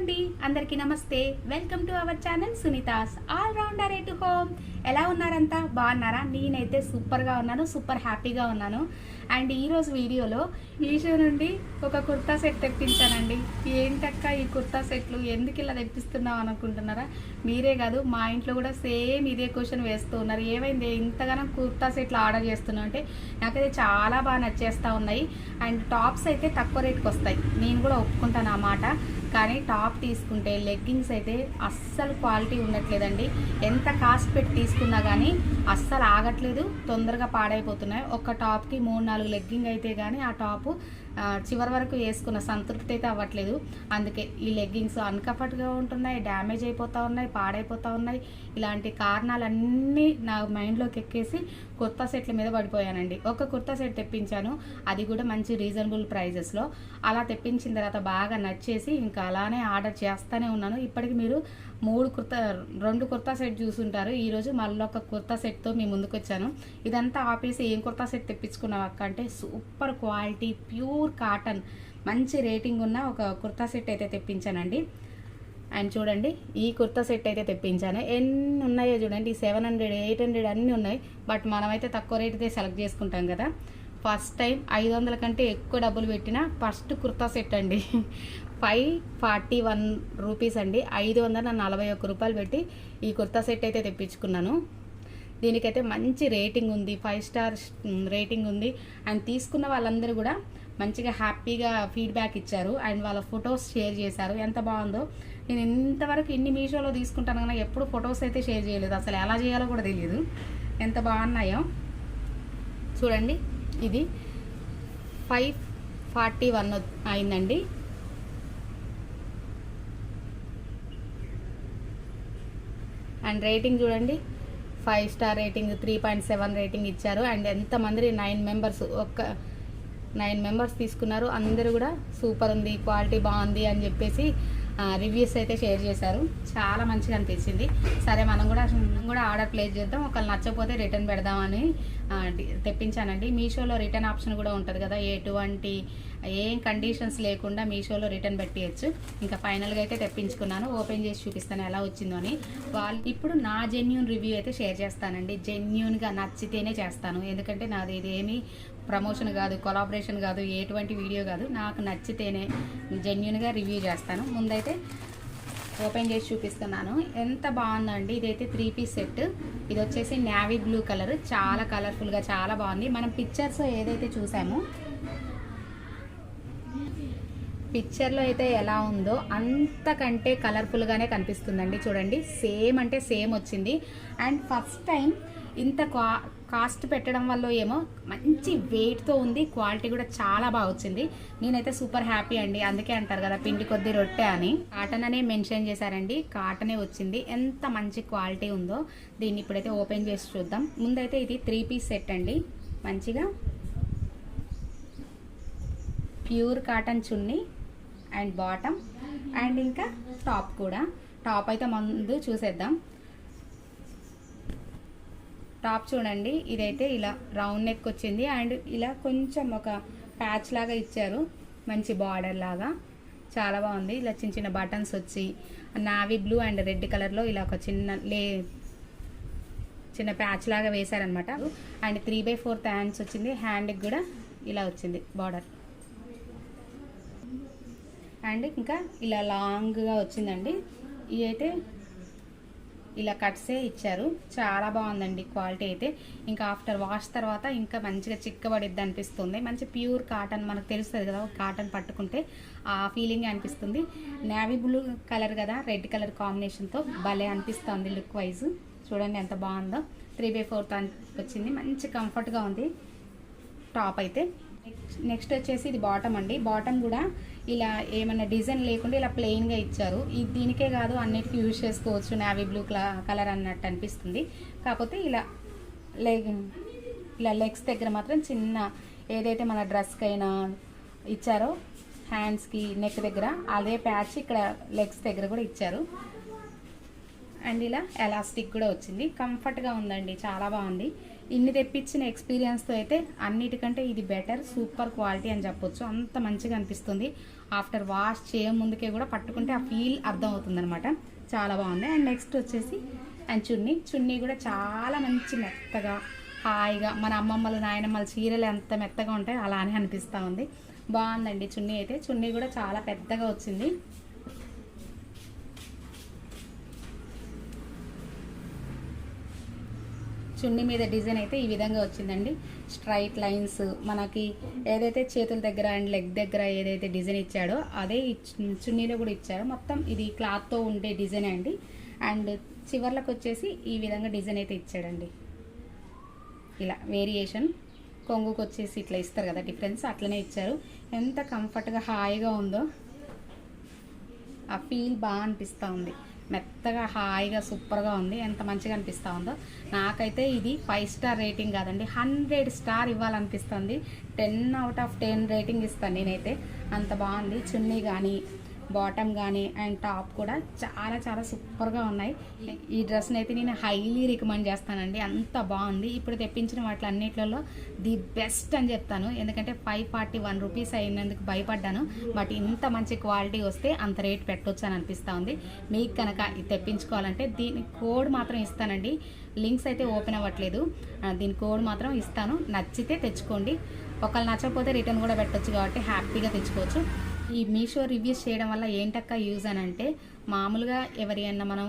అండి అందరికీ నమస్తే. Welcome to our channel Sunitha's all rounder at home ఎలా ఉన్నారంతా? బాగున్నారా? నేనైతే సూపర్గా ఉన్నాను సూపర్ హ్యాపీగా ఉన్నాను. అండ్ ఈరోజు వీడియోలో మీషో నుండి ఒక కుర్తా సెట్ తెప్పించానండి. ఏంటక్క ఈ కుర్తా సెట్లు? ఎందుకు ఇలా తెప్పిస్తున్నావు అనుకుంటున్నారా? మీరే కాదు మా ఇంట్లో కూడా సేమ్ ఇదే క్వశ్చన్ వేస్తూ ఉన్నారు. ఏమైంది? ఇంతగానో కుర్తా సెట్లు ఆర్డర్ చేస్తున్నాం అంటే నాకైతే చాలా బాగా నచ్చేస్తూ ఉన్నాయి. అండ్ టాప్స్ అయితే తక్కువ రేట్కి వస్తాయి నేను కూడా ఒప్పుకుంటాను ఆ మాట. కానీ టాప్ తీసుకుంటే లెగ్గింగ్స్ అయితే అస్సలు క్వాలిటీ ఉండట్లేదండి. ఎంత కాస్ట్ పెట్టి తీసుకున్నా కానీ అస్సలు ఆగట్లేదు తొందరగా పాడైపోతున్నాయి. ఒక టాప్కి మూడు నాలుగు లెగ్గింగ్ అయితే కానీ ఆ టాపు చివరి వరకు వేసుకున్న సంతృప్తి అయితే అవ్వట్లేదు. అందుకే ఈ లెగ్గింగ్స్ అన్కంఫర్ట్గా ఉంటున్నాయి డ్యామేజ్ అయిపోతూ ఉన్నాయి పాడైపోతూ ఉన్నాయి. ఇలాంటి కారణాలన్నీ నా మైండ్లోకి ఎక్కేసి కుర్తా సెట్ల మీద పడిపోయానండి. ఒక కుర్తా సెట్ తెప్పించాను అది కూడా మంచి రీజనబుల్ ప్రైజెస్లో. అలా తెప్పించిన తర్వాత బాగా నచ్చేసి ఇంకా అలానే ఆర్డర్ చేస్తూనే ఉన్నాను. ఇప్పటికి మీరు మూడు కుర్తా రెండు కుర్తా సెట్ చూసుంటారు. ఈరోజు మళ్ళీ ఒక కుర్తా సెట్తో మీ ముందుకు వచ్చాను ఇదంతా ఆపేసి ఏం కుర్తా సెట్ తెప్పించుకున్నావు అక్క? అంటే సూపర్ క్వాలిటీ ప్యూర్ కాటన్. మంచి రేటింగ్ ఉన్న ఒక కుర్తా సెట్ అయితే తెప్పించానండి. అండ్ చూడండి ఈ కుర్తా సెట్ అయితే తెప్పించాను. ఎన్ని ఉన్నాయో చూడండి సెవెన్ హండ్రెడ్ ఎయిట్ హండ్రెడ్ అన్నీ ఉన్నాయి. బట్ మనమైతే తక్కువ రేటుదే సెలెక్ట్ చేసుకుంటాం కదా. ఫస్ట్ టైం ఐదు వందల కంటే ఎక్కువ డబ్బులు పెట్టిన ఫస్ట్ కుర్తా సెట్ అండి. ఫైవ్ ఫార్టీ వన్ రూపీస్ అండి. ఐదు వందల నలభై ఒక్క రూపాయలు పెట్టి ఈ కుర్తా సెట్ అయితే తెప్పించుకున్నాను. దీనికైతే మంచి రేటింగ్ ఉంది. ఫైవ్ స్టార్ రేటింగ్ ఉంది. అండ్ తీసుకున్న వాళ్ళందరూ కూడా మంచిగా హ్యాపీగా ఫీడ్బ్యాక్ ఇచ్చారు. అండ్ వాళ్ళ ఫొటోస్ షేర్ చేశారు. ఎంత బాగుందో. నేను ఇంతవరకు ఇన్ని మీషోలో తీసుకుంటాను కానీ ఎప్పుడు ఫొటోస్ అయితే షేర్ చేయలేదు. అసలు ఎలా చేయాలో కూడా తెలియదు. ఎంత బాగున్నాయో. చూడండి. ఇది ఫైవ్ ఫార్టీ వన్ అయిందండి. అండ్ రేటింగ్ చూడండి. Five star rating three point seven rating ఇచ్చారు. అండ్ ఎంతమంది నైన్ మెంబర్స్ ఒక్క నైన్ మెంబర్స్ తీసుకున్నారు. అందరూ కూడా సూపర్ ఉంది క్వాలిటీ బాగుంది అని చెప్పేసి రివ్యూస్ అయితే షేర్ చేశారు. చాలా మంచిగా అనిపించింది. సరే మనం కూడా మనం కూడా ఆర్డర్ ప్లేస్ చేద్దాం. ఒకళ్ళు నచ్చకపోతే రిటర్న్ పెడదామని తెప్పించానండి. మీషోలో రిటర్న్ ఆప్షన్ కూడా ఉంటుంది కదా ఎటువంటి ఏం కండిషన్స్ లేకుండా మీషోలో రిటర్న్ పెట్టేయచ్చు. ఇంకా ఫైనల్గా అయితే తెప్పించుకున్నాను. ఓపెన్ చేసి చూపిస్తాను ఎలా వచ్చిందో అని. వాళ్ళు ఇప్పుడు నా జెన్యున్ రివ్యూ అయితే షేర్ చేస్తానండి. జెన్యున్గా నచ్చితేనే చేస్తాను. ఎందుకంటే నాది ఇది ఏమీ ప్రమోషన్ కాదు కొలాబరేషన్ కాదు ఎటువంటి వీడియో కాదు. నాకు నచ్చితేనే జెన్యున్గా రివ్యూ చేస్తాను. ముందైతే ఓపెన్ చేసి చూపిస్తున్నాను. ఎంత బాగుందండి. ఇదైతే త్రీ పీస్ సెట్ ఇది వచ్చేసి నావీ బ్లూ కలర్ చాలా కలర్ఫుల్గా చాలా బాగుంది. మనం పిక్చర్స్ ఏదైతే చూసామో పిక్చర్లో అయితే ఎలా ఉందో అంతకంటే కలర్ఫుల్గానే కనిపిస్తుందండి. చూడండి సేమ్ అంటే సేమ్ వచ్చింది. అండ్ ఫస్ట్ టైం ఇంత కా కాస్ట్ పెట్టడం వల్ల ఏమో మంచి వెయిట్తో ఉంది క్వాలిటీ కూడా చాలా బాగా వచ్చింది. నేనైతే సూపర్ హ్యాపీ అండి. అందుకే అంటారు కదా పిండి కొద్ది రొట్టె అని. కాటన్ అనే మెన్షన్ చేశారండి. కాటనే వచ్చింది. ఎంత మంచి క్వాలిటీ ఉందో దీన్ని ఇప్పుడైతే ఓపెన్ చేసి చూద్దాం. ముందైతే ఇది త్రీ పీస్ సెట్ అండి. మంచిగా pure cotton chunni. And bottom and ఇంకా టాప్ కూడా. టాప్ అయితే ముందు చూసేద్దాం. టాప్ చూడండి ఇదైతే ఇలా రౌండ్ నెక్ వచ్చింది. అండ్ ఇలా కొంచెం ఒక ప్యాచ్ లాగా ఇచ్చారు. మంచి బార్డర్ లాగా. చాలా బాగుంది. ఇలా చిన్న చిన్న బటన్స్ వచ్చి నావీ బ్లూ అండ్ రెడ్ కలర్లో ఇలా ఒక చిన్న లే చిన్న ప్యాచ్ లాగా వేశారనమాట and three by fourth hands వచ్చింది. హ్యాండ్కి కూడా ఇలా వచ్చింది బార్డర్. అండ్ ఇంకా ఇలా లాంగ్గా వచ్చిందండి. ఇదైతే ఇలా కట్సే ఇచ్చారు. చాలా బాగుందండి క్వాలిటీ అయితే. ఇంకా ఆఫ్టర్ వాష్ తర్వాత ఇంకా మంచిగా చిక్కబడిద్ది అనిపిస్తుంది. మంచి ప్యూర్ కాటన్ మనకు తెలుస్తుంది కదా కాటన్ పట్టుకుంటే ఆ ఫీలింగ్ అనిపిస్తుంది. నేవీ బ్లూ కలర్ కదా రెడ్ కలర్ కాంబినేషన్తో భలే అనిపిస్తుంది లుక్ వైజ్. చూడండి ఎంత బాగుందో. త్రీ బై ఫోర్త్ వచ్చింది. మంచి కంఫర్ట్గా ఉంది. టాప్ అయితే. నెక్స్ట్ వచ్చేసి ఇది బాటమ్ అండి. బాటమ్ కూడా ఇలా ఏమన్నా డిజైన్ లేకుండా ఇలా ప్లెయిన్గా ఇచ్చారు. ఇది దీనికే కాదు అన్నిటికీ యూజ్ చేసుకోవచ్చు. నావీ బ్లూ కలర్ అన్నట్టు అనిపిస్తుంది. కాకపోతే ఇలా లెగ్ ఇలా లెగ్స్ దగ్గర మాత్రం చిన్న ఏదైతే మన డ్రెస్కి అయినా ఇచ్చారో హ్యాండ్స్కి నెక్ దగ్గర అదే ప్యాచ్ ఇక్కడ లెగ్స్ దగ్గర కూడా ఇచ్చారు. అండ్ ఇలా ఎలాస్టిక్ కూడా వచ్చింది. కంఫర్ట్గా ఉందండి. చాలా బాగుంది. ఇన్ని తెప్పించిన ఎక్స్పీరియన్స్తో అయితే అన్నిటికంటే ఇది బెటర్ సూపర్ క్వాలిటీ అని చెప్పొచ్చు. అంత మంచిగా అనిపిస్తుంది. ఆఫ్టర్ వాష్ చేయ ముందుకే కూడా పట్టుకుంటే ఆ ఫీల్ అర్థం అవుతుంది చాలా బాగుంది. అండ్ నెక్స్ట్ వచ్చేసి అండ్ చున్నీ చున్నీ కూడా చాలా మంచి మెత్తగా హాయిగా మన అమ్మమ్మలు నాయనమ్మల చీరలు ఎంత మెత్తగా ఉంటాయి అలానే అనిపిస్తూ ఉంది. బాగుందండి. చున్నీ అయితే. చున్నీ కూడా చాలా పెద్దగా వచ్చింది. చున్నీ మీద డిజైన్ అయితే ఈ విధంగా వచ్చిందండి. స్ట్రైట్ లైన్స్ మనకి ఏదైతే చేతుల దగ్గర అండ్ లెగ్ దగ్గర ఏదైతే డిజైన్ ఇచ్చాడో అదే చున్నీలో కూడా ఇచ్చారు. మొత్తం ఇది క్లాత్తో ఉండే డిజైన్ అండి. అండ్ చివర్లకు వచ్చేసి ఈ విధంగా డిజైన్ అయితే ఇచ్చాడండి. ఇలా వేరియేషన్ కొంగుకు వచ్చేసి ఇట్లా ఇస్తారు కదా డిఫరెన్స్ అట్లనే ఇచ్చారు. ఎంత కంఫర్ట్గా హాయిగా ఉందో ఆ ఫీల్ బాగా అనిపిస్తూ ఉంది. మెత్తగా హాయిగా సూపర్గా ఉంది. ఎంత మంచిగా అనిపిస్తూ ఉందో. నాకైతే ఇది ఫైవ్ స్టార్ రేటింగ్ కాదండి. Hundred star ఇవ్వాలనిపిస్తుంది. Ten out of ten rating ఇస్తాను నేనైతే. అంత బాగుంది. చున్నీ కానీ బాటమ్ కానీ అండ్ టాప్ కూడా చాలా చాలా సూపర్గా ఉన్నాయి. ఈ డ్రెస్ని అయితే నేను హైలీ రికమెండ్ చేస్తానండి. అంత బాగుంది. ఇప్పుడు తెప్పించిన వాటి అన్నిట్లలో ది బెస్ట్ అని చెప్తాను. ఎందుకంటే ఫైవ్ ఫార్టీ వన్ రూపీస్ అయినందుకు భయపడ్డాను. బట్ ఇంత మంచి క్వాలిటీ వస్తే అంత రేట్ పెట్టొచ్చు అని అనిపిస్తూ ఉంది. మీకు కనుక ఇది తెప్పించుకోవాలంటే దీని కోడ్ మాత్రం ఇస్తానండి. లింక్స్ అయితే ఓపెన్ అవ్వట్లేదు. దీని కోడ్ మాత్రం ఇస్తాను. నచ్చితే తెచ్చుకోండి. ఒకళ్ళు నచ్చకపోతే రిటర్న్ కూడా పెట్టొచ్చు కాబట్టి హ్యాపీగా తెచ్చుకోవచ్చు. ఈ మీషో రివ్యూస్ చేయడం వల్ల ఏంటక్క యూజ్ అని అంటే మామూలుగా ఎవరైనా మనం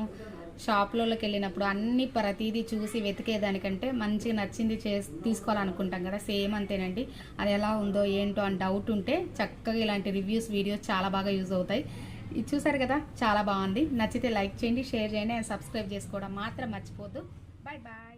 షాప్లోకి వెళ్ళినప్పుడు అన్ని ప్రతిదీ చూసి వెతికేదానికంటే మంచిగా నచ్చింది చే తీసుకోవాలనుకుంటాం కదా సేమ్ అంతేనండి. అది ఎలా ఉందో ఏంటో అని డౌట్ ఉంటే చక్కగా ఇలాంటి రివ్యూస్ వీడియోస్ చాలా బాగా యూజ్ అవుతాయి. ఇది చూసారు కదా చాలా బాగుంది. నచ్చితే లైక్ చేయండి షేర్ చేయండి అండ్ సబ్స్క్రైబ్ చేసుకోవడం మాత్రం మర్చిపోద్దు. Bye bye.